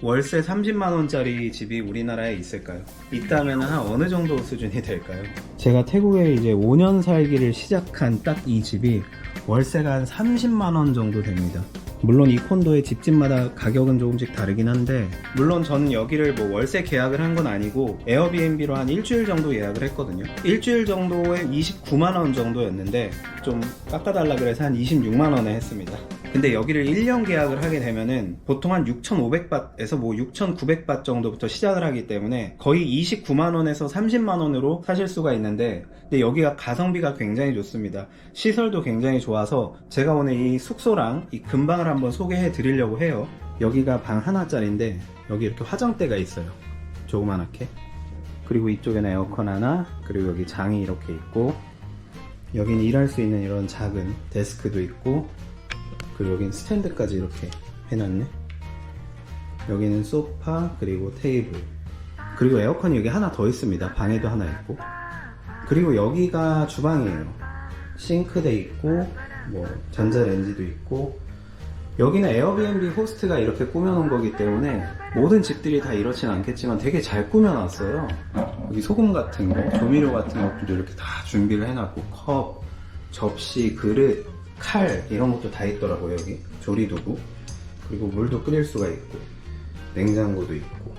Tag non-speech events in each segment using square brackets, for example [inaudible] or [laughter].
월세 30만 원짜리 집이 우리나라에 있을까요? 있다면 한 어느 정도 수준이 될까요? 제가 태국에 이제 5년 살기를 시작한 딱 이 집이 월세가 한 30만 원 정도 됩니다. 물론 이 콘도의 집집마다 가격은 조금씩 다르긴 한데 물론 저는 여기를 뭐 월세 계약을 한 건 아니고 에어비앤비로 한 일주일 정도 예약을 했거든요 일주일 정도에 29만원 정도였는데 좀 깎아달라 그래서 한 26만원에 했습니다 근데 여기를 1년 계약을 하게 되면은 보통 한 6,500바트에서 뭐 6,900바트 정도부터 시작을 하기 때문에 거의 29만원에서 30만원으로 사실 수가 있는데 근데 여기가 가성비가 굉장히 좋습니다. 시설도 굉장히 좋아서 제가 오늘 이 숙소랑 이 근방을 한번 소개해 드리려고 해요. 여기가 방 하나짜리인데 여기 이렇게 화장대가 있어요. 조그만하게. 그리고 이쪽에는 에어컨 하나 그리고 여기 장이 이렇게 있고 여기는 일할 수 있는 이런 작은 데스크도 있고 그리고 여기는 스탠드까지 이렇게 해놨네. 여기는 소파 그리고 테이블. 그리고 에어컨이 여기 하나 더 있습니다. 방에도 하나 있고. 그리고 여기가 주방이에요. 싱크대 있고 뭐 전자레인지도 있고. 여기는 에어비앤비 호스트가 이렇게 꾸며놓은 거기 때문에 모든 집들이 다 이렇진 않겠지만 되게 잘 꾸며놨어요. 여기 소금 같은 거, 조미료 같은 것들도 이렇게 다 준비를 해놨고 컵, 접시, 그릇, 칼 이런 것도 다 있더라고요 여기 조리도구 그리고 물도 끓일 수가 있고 냉장고도 있고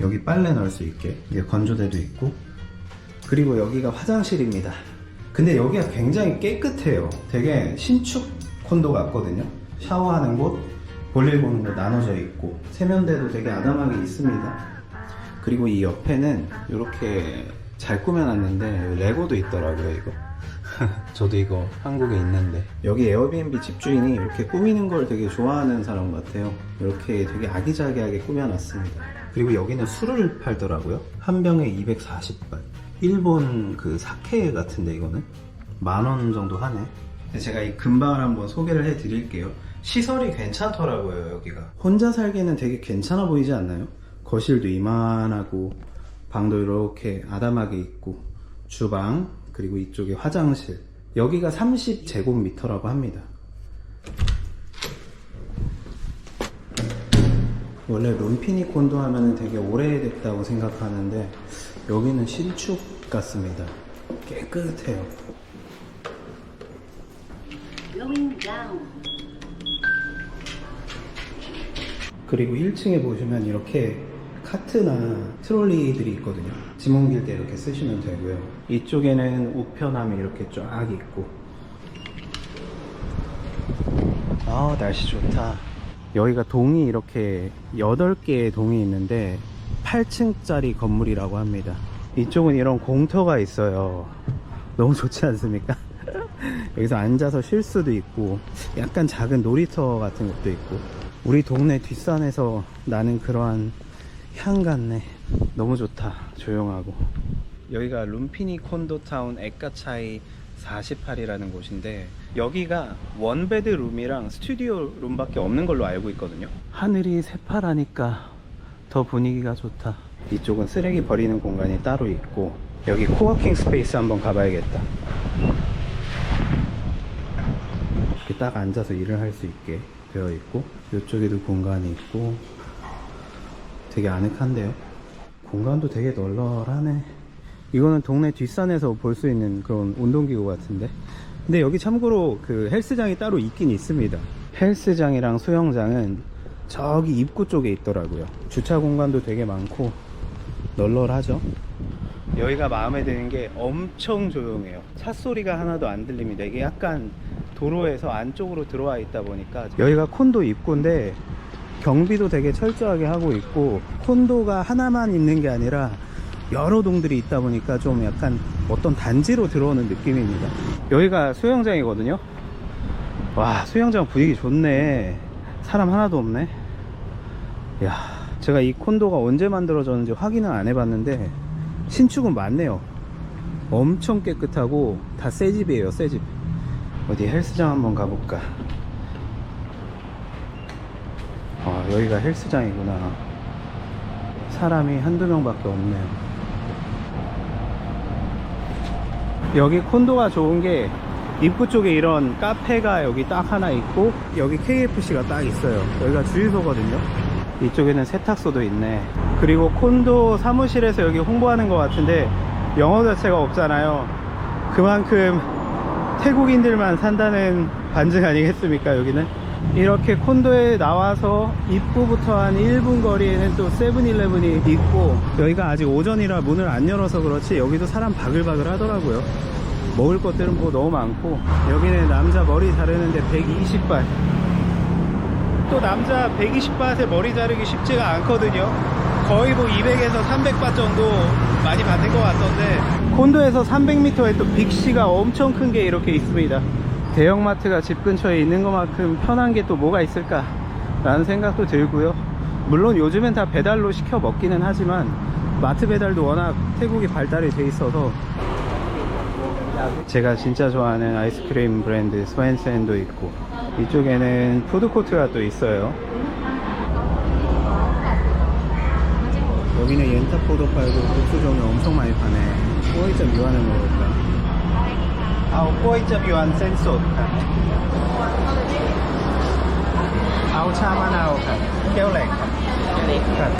여기 빨래 넣을 수 있게 건조대도 있고 그리고 여기가 화장실입니다. 근데 여기가 굉장히 깨끗해요. 되게 신축 콘도 같거든요. 샤워하는 곳, 볼일 보는 곳 나눠져 있고 세면대도 되게 아담하게 있습니다. 그리고 이 옆에는 이렇게 잘 꾸며놨는데 레고도 있더라고요 이거. [laughs] 저도 이거 한국에 있는데 여기 에어비앤비 집주인이 이렇게 꾸미는 걸 되게 좋아하는 사람 같아요. 이렇게 되게 아기자기하게 꾸며놨습니다. 그리고 여기는 술을 팔더라고요. 한 병에 240발. 일본 그 사케 같은데 이거는 만 원 정도 하네. 제가 이 근방을 한번 소개를 해 드릴게요. 시설이 괜찮더라고요 여기가. 혼자 살기에는 되게 괜찮아 보이지 않나요? 거실도 이만하고 방도 이렇게 아담하게 있고 주방 그리고 이쪽에 화장실 여기가 30제곱미터라고 합니다. 원래 룸피니 콘도 하면 되게 오래됐다고 생각하는데 여기는 신축 같습니다. 깨끗해요. 그리고 1층에 보시면 이렇게 카트나 트롤리들이 있거든요. 짐 옮길 때 이렇게 쓰시면 되고요. 이쪽에는 우편함이 이렇게 쫙 있고. 아, 날씨 좋다. 여기가 동이 이렇게 8개의 동이 있는데 8층짜리 건물이라고 합니다. 이쪽은 이런 공터가 있어요. 너무 좋지 않습니까? [laughs] 여기서 앉아서 쉴 수도 있고 약간 작은 놀이터 같은 것도 있고 우리 동네 뒷산에서 나는 그러한 향 같네. 너무 좋다. 조용하고. 여기가 룸피니 콘도타운 에까차이 48이라는 곳인데 여기가 원베드 룸이랑 스튜디오 룸밖에 없는 걸로 알고 있거든요. 하늘이 새파라니까 더 분위기가 좋다. 이쪽은 쓰레기 버리는 공간이 따로 있고 여기 코워킹 스페이스 한번 가봐야겠다. 이렇게 딱 앉아서 일을 할 수 있게 되어 있고 이쪽에도 공간이 있고 되게 아늑한데요? 공간도 되게 널널하네. 이거는 동네 뒷산에서 볼 수 있는 그런 운동기구 같은데. 근데 여기 참고로 그 헬스장이 따로 있긴 있습니다. 헬스장이랑 수영장은 저기 입구 쪽에 있더라고요. 주차 공간도 되게 많고 널널하죠? 여기가 마음에 드는 게 엄청 조용해요. 차 소리가 하나도 안 들립니다. 이게 약간 도로에서 안쪽으로 들어와 있다 보니까 여기가 콘도 입구인데 경비도 되게 철저하게 하고 있고 콘도가 하나만 있는 게 아니라 여러 동들이 있다 보니까 좀 약간 어떤 단지로 들어오는 느낌입니다. 여기가 수영장이거든요. 와 수영장 분위기 좋네. 사람 하나도 없네. 야 제가 이 콘도가 언제 만들어졌는지 확인은 안 해봤는데 신축은 많네요. 엄청 깨끗하고 다 새 집이에요, 새 집. 어디 헬스장 한번 가볼까? 아, 여기가 헬스장이구나. 사람이 한두 명밖에 없네요. 여기 콘도가 좋은 게 입구 쪽에 이런 카페가 여기 딱 하나 있고 여기 KFC가 딱 있어요. 여기가 주유소거든요. 이쪽에는 세탁소도 있네. 그리고 콘도 사무실에서 여기 홍보하는 것 같은데 영어 자체가 없잖아요. 그만큼 태국인들만 산다는 반증 아니겠습니까, 여기는? 이렇게 콘도에 나와서 입구부터 한 1분 거리에는 또 세븐일레븐이 있고 여기가 아직 오전이라 문을 안 열어서 그렇지 여기도 사람 바글바글 하더라고요. 먹을 것들은 뭐 너무 많고 여기는 남자 머리 자르는데 120발 또 남자 120밭에 머리 자르기 쉽지가 않거든요. 거의 뭐 200에서 300밭 정도 많이 받는 것 같던데 콘도에서 300m에 또 빅시가 엄청 큰 게 이렇게 있습니다. 대형마트가 집 근처에 있는 것만큼 편한 게 또 뭐가 있을까 라는 생각도 들고요. 물론 요즘엔 다 배달로 시켜 먹기는 하지만 마트 배달도 워낙 태국이 발달이 돼 있어서 제가 진짜 좋아하는 아이스크림 브랜드 스웬센도 있고 이쪽에는 푸드코트가 또 있어요. 여기는 옌타포도 팔고 국수 종류 엄청 많이 파네. 꼬이점 유한을 먹을까 เอากล้วยจัยวนเส้นสดครับ เอาชามะนาวครับแก้วแหลกครับเลกครับ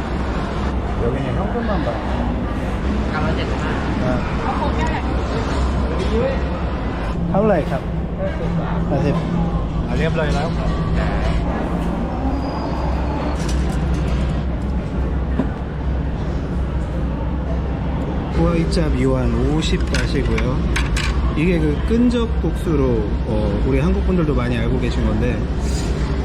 เดี๋ยวเป็นยังไงต้องขึ้นมาบ้างกำลังเจ็ดสิบห้าเท่าไหร่ครับแปดสิบเรียบร้อยแล้วครับกล้วยจับยวน50บาทเช่นเดีย 이게 그 끈적 국수로 어, 우리 한국 분들도 많이 알고 계신 건데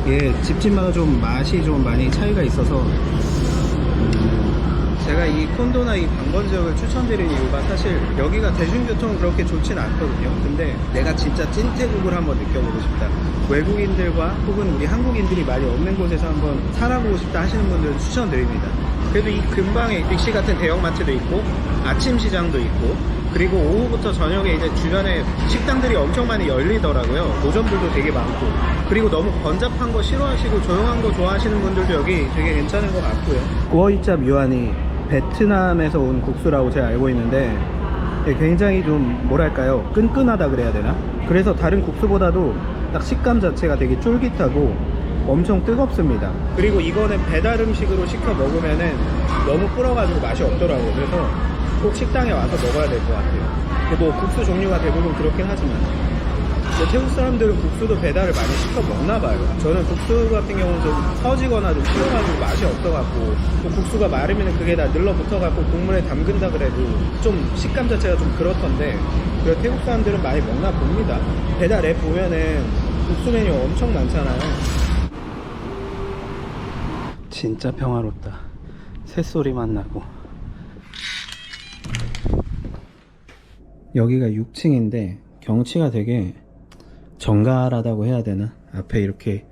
이게 집집마다 좀 맛이 좀 많이 차이가 있어서 음, 제가 이 콘도나 이 방건 지역을 추천드린 이유가 사실 여기가 대중교통 그렇게 좋진 않거든요. 근데 내가 진짜 찐태국을 한번 느껴보고 싶다. 외국인들과 혹은 우리 한국인들이 많이 없는 곳에서 한번 살아보고 싶다 하시는 분들은 추천드립니다. 그래도 이 근방에 빅시 같은 대형마트도 있고 아침 시장도 있고 그리고 오후부터 저녁에 이제 주변에 식당들이 엄청 많이 열리더라고요. 노점들도 되게 많고 그리고 너무 번잡한 거 싫어하시고 조용한 거 좋아하시는 분들도 여기 되게 괜찮은 것 같고요. 구어이짭 유한이 베트남에서 온 국수라고 제가 알고 있는데 굉장히 좀 뭐랄까요 끈끈하다 그래야 되나? 그래서 다른 국수보다도 딱 식감 자체가 되게 쫄깃하고 엄청 뜨겁습니다. 그리고 이거는 배달 음식으로 시켜 먹으면은 너무 불어가지고 맛이 없더라고요. 그래서 꼭 식당에 와서 먹어야 될 것 같아요. 뭐 국수 종류가 대부분 그렇긴 하지만 태국 사람들은 국수도 배달을 많이 시켜 먹나 봐요. 저는 국수 같은 경우는 좀 서지거나 좀 튀어가지고 맛이 없어갖고 또 국수가 마르면 그게 다 늘러붙어갖고 국물에 담근다 그래도 좀 식감 자체가 좀 그렇던데 그래서 태국 사람들은 많이 먹나 봅니다. 배달 앱 보면은 국수 메뉴 엄청 많잖아요. 진짜 평화롭다. 새소리만 나고. 여기가 6층인데 경치가 되게 정갈하다고 해야 되나? 앞에 이렇게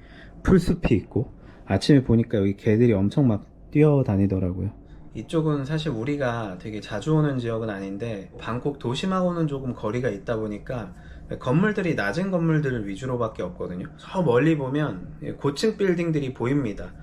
풀숲이 있고 아침에 보니까 여기 개들이 엄청 막 뛰어다니더라고요. 이쪽은 사실 우리가 되게 자주 오는 지역은 아닌데 방콕 도심하고는 조금 거리가 있다 보니까 건물들이 낮은 건물들을 위주로밖에 없거든요. 저 멀리 보면 고층 빌딩들이 보입니다.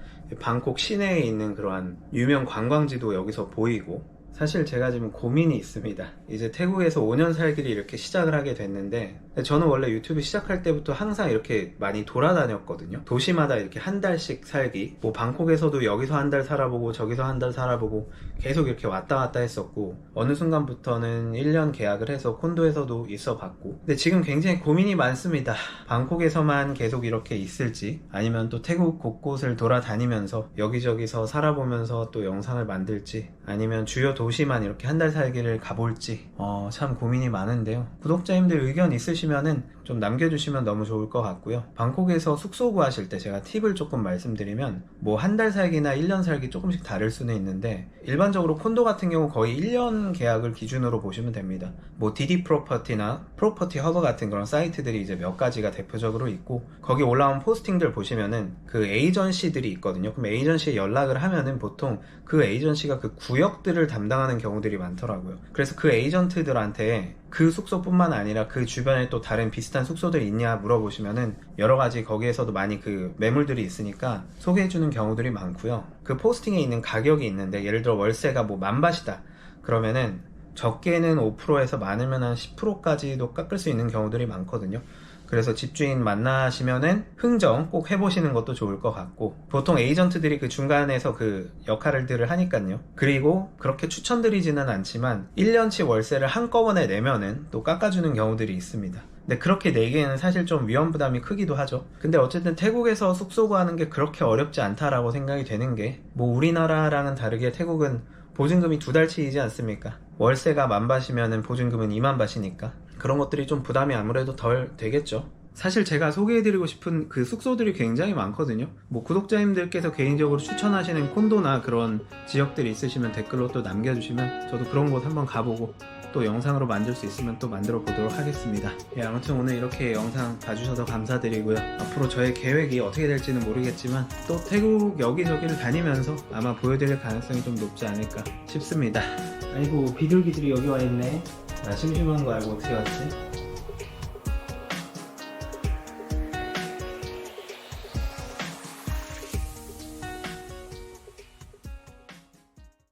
방콕 시내에 있는 그러한 유명 관광지도 여기서 보이고 사실 제가 지금 고민이 있습니다. 이제 태국에서 5년 살기를 이렇게 시작을 하게 됐는데 저는 원래 유튜브 시작할 때부터 항상 이렇게 많이 돌아다녔거든요. 도시마다 이렇게 한 달씩 살기. 뭐 방콕에서도 여기서 한 달 살아보고 저기서 한 달 살아보고 계속 이렇게 왔다 갔다 했었고 어느 순간부터는 1년 계약을 해서 콘도에서도 있어 봤고 근데 지금 굉장히 고민이 많습니다. 방콕에서만 계속 이렇게 있을지 아니면 또 태국 곳곳을 돌아다니면서 여기저기서 살아보면서 또 영상을 만들지 아니면 주요 도 시만 이렇게 한 달 살기를 가볼지 어, 참 고민이 많은데요. 구독자님들 의견 있으시면은 좀 남겨주시면 너무 좋을 것 같고요. 방콕에서 숙소 구하실 때 제가 팁을 조금 말씀드리면 뭐 한 달 살기나 1년 살기 조금씩 다를 수는 있는데 일반적으로 콘도 같은 경우 거의 1년 계약을 기준으로 보시면 됩니다. 뭐 디디 프로퍼티나 프로퍼티 허브 같은 그런 사이트들이 이제 몇 가지가 대표적으로 있고 거기 올라온 포스팅들 보시면은 그 에이전시들이 있거든요. 그럼 에이전시에 연락을 하면은 보통 그 에이전시가 그 구역들을 담당하는 경우들이 많더라고요. 그래서 그 에이전트들한테 그 숙소뿐만 아니라 그 주변에 또 다른 비슷한 숙소들이 있냐 물어보시면은 여러 가지 거기에서도 많이 그 매물들이 있으니까 소개해주는 경우들이 많고요. 그 포스팅에 있는 가격이 있는데 예를 들어 월세가 뭐 만바시다 그러면은 적게는 5%에서 많으면 한 10%까지도 깎을 수 있는 경우들이 많거든요. 그래서 집주인 만나시면은 흥정 꼭 해보시는 것도 좋을 것 같고 보통 에이전트들이 그 중간에서 그 역할들을 하니까요. 그리고 그렇게 추천드리지는 않지만 1년치 월세를 한꺼번에 내면은 또 깎아주는 경우들이 있습니다. 근데 그렇게 내기에는 사실 좀 위험 부담이 크기도 하죠. 근데 어쨌든 태국에서 숙소 구하는 게 그렇게 어렵지 않다라고 생각이 되는 게 뭐 우리나라랑은 다르게 태국은 보증금이 두 달치이지 않습니까? 월세가 만 바시면은 보증금은 2만 바시니까 그런 것들이 좀 부담이 아무래도 덜 되겠죠. 사실 제가 소개해드리고 싶은 그 숙소들이 굉장히 많거든요. 뭐 구독자님들께서 개인적으로 추천하시는 콘도나 그런 지역들이 있으시면 댓글로 또 남겨주시면 저도 그런 곳 한번 가보고 또 영상으로 만들 수 있으면 또 만들어 보도록 하겠습니다. 예, 아무튼 오늘 이렇게 영상 봐주셔서 감사드리고요. 앞으로 저의 계획이 어떻게 될지는 모르겠지만 또 태국 여기저기를 다니면서 아마 보여드릴 가능성이 좀 높지 않을까 싶습니다. 아이고 비둘기들이 여기 와 있네. 나 심심한 거 알고 어떻게 왔지?